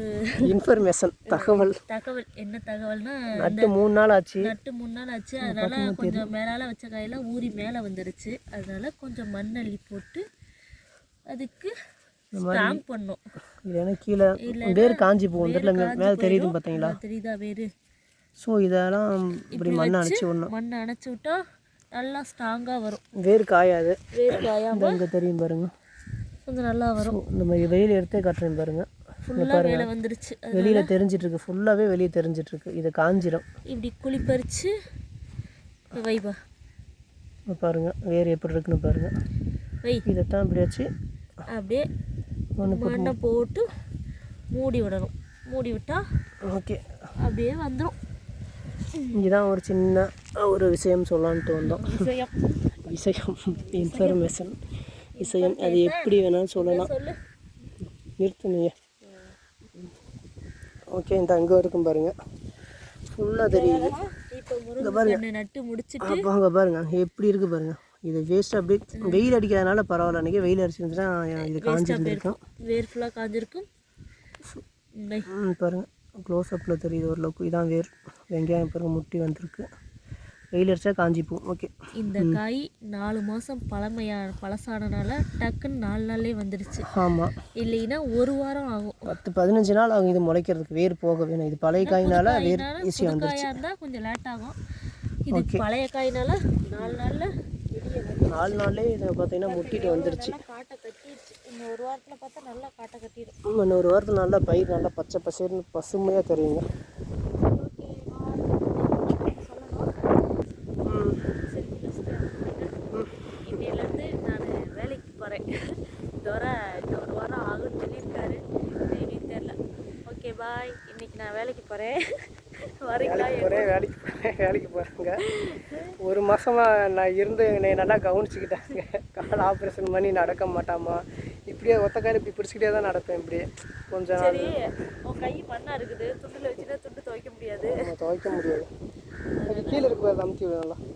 ஒரு இன்ஃபர்மேஷன் தகவல். தகவல் என்ன தகவல்னா நட்டு மூணு நாள் ஆச்சு. நட்டு மூணு நாள் ஆச்சு. அதனால கொஞ்சம் மேலால வச்ச காயெல்லாம் ஊறி மேலே வந்துருச்சு. அதனால கொஞ்சம் மண்ணள்ளி போட்டு அதுக்கு ஸ்டாம்ப் பண்ணோம். இது ஏன்னா கீழே வேர் காஞ்சி போகும். தெரியல மேலே தெரியுது பார்த்தீங்களா? தெரியுதா வேறு? ஸோ இதெல்லாம் இப்படி மண்ணை அடிச்சு விடணும். மண்ணை அணைச்சி விட்டா நல்லா ஸ்ட்ராங்காக வரும். வேர் காயாது. வேர் காயாம இந்த இங்கே தெரியும் பாருங்க. கொஞ்சம் நல்லா வரும். இந்த மாதிரி வெயில் எடுத்தே காட்டுறேன் பாருங்க. ஃபுல்லாக வேலை வந்துருச்சு. வெளியில் தெரிஞ்சிட்டு இருக்கு. ஃபுல்லாகவே வெளியே தெரிஞ்சிட்டு இருக்கு. இது காஞ்சிரும். இப்படி குழி பறிச்சு வைபா பாருங்க. வேர் எப்படி இருக்குன்னு பாருங்க. வை. இதைத்தான் இப்படி வச்சு அப்படியே மண்ணை போட்டு மூடி விடணும். மூடி விட்டா ஓகே. அப்படியே வந்துடும் இங்கதான் ஒரு சின்ன ஒரு விஷயம் சொல்லலான்ட்டு வந்தோம் விஷயம். விஷயம். இன்ஃபர்மேஷன் விஷயம். அது எப்படி வேணாலும் சொல்லலாம். சொல்லு. நிறுத்துனீங்க ஓகே இந்த அங்கே இருக்கும் பாருங்க. ஃபுல்லாக தெரியுது. இப்போ முருங்கை நட்டு முடிச்சுட்டு அப்போ அங்கே பாருங்க. எப்படி இருக்கு பாருங்க. இது வேஸ்ட் அப்படியே வெயில் அடிக்காதனால பரவாயில்ல. அன்றைக்கி வெயில் அடிச்சிருந்துச்சுன்னா இது காஞ்சிருந்துருக்கும். வேர் ஃபுல்லாக காஞ்சிருக்கும். வை. ம் பாருங்க. க்ளோஸ் அப்பில் தெரியுது ஓரளவுக்கு. இதான் வேர். வெங்காயம் பாருங்க முட்டி வந்திருக்கு. வெயில் அடிச்சா காஞ்சி ஓகே இந்த காய் நாலு மாதம் பழமையா பழசானனால டக்குன்னு நாலு நாள்லேயே வந்துடுச்சு ஆமாம் இல்லைன்னா ஒரு வாரம் ஆகும். பத்து பதினஞ்சு நாள் ஆகும் இது முளைக்கிறதுக்கு. வேர் போக வேணும் இது பழைய காயினால வேர் காயினால ஈஸியாக வந்துருச்சு. இருந்தால் கொஞ்சம் லேட் ஆகும். இது பழைய காயினால நாலு நாளில் நாலு நாள்லேயே இதை பார்த்தீங்கன்னா முட்டிட்டு வந்துருச்சு. காட்டை கட்டிடுச்சு. இன்னும் ஒரு வாரத்தில் பார்த்தா நல்லா காட்டை கட்டிடும். இன்னும் ஒரு வாரத்தில் நல்லா பயிர் நல்லா பச்சை பசேர்னு பசுமையாக தெரியுங்க ம் இன்னிலேருந்து நான் வேலைக்கு போகிறேன் இதோட இன்னும் ஒரு வாரம் ஆகும்னு சொல்லியிருக்காரு. எப்படின்னு தெரில ஓகே பாய் இன்னைக்கு நான் வேலைக்கு போகிறேன் வரீங்களா ஒரே வேலைக்கு போகிறேன் வேலைக்கு போகிறேங்க ஒரு மாதமாக நான் இருந்து என்னை நல்லா கவனிச்சுக்கிட்டாங்க. கால் ஆப்ரேஷன் பண்ணி நடக்க மாட்டாமா? இப்படியே ஒத்த கால் இப்படி பிடிச்சிக்கிட்டே தான் நடப்பேன் இப்படியே. கொஞ்சம் நாள். உன் கை மண்ணா இருக்குது. துண்டில் வச்சுட்டா துண்டு துவைக்க முடியாது. துவைக்க முடியாது. கீழே இருக்கு பாரு, அமுத்தி விடலாம்.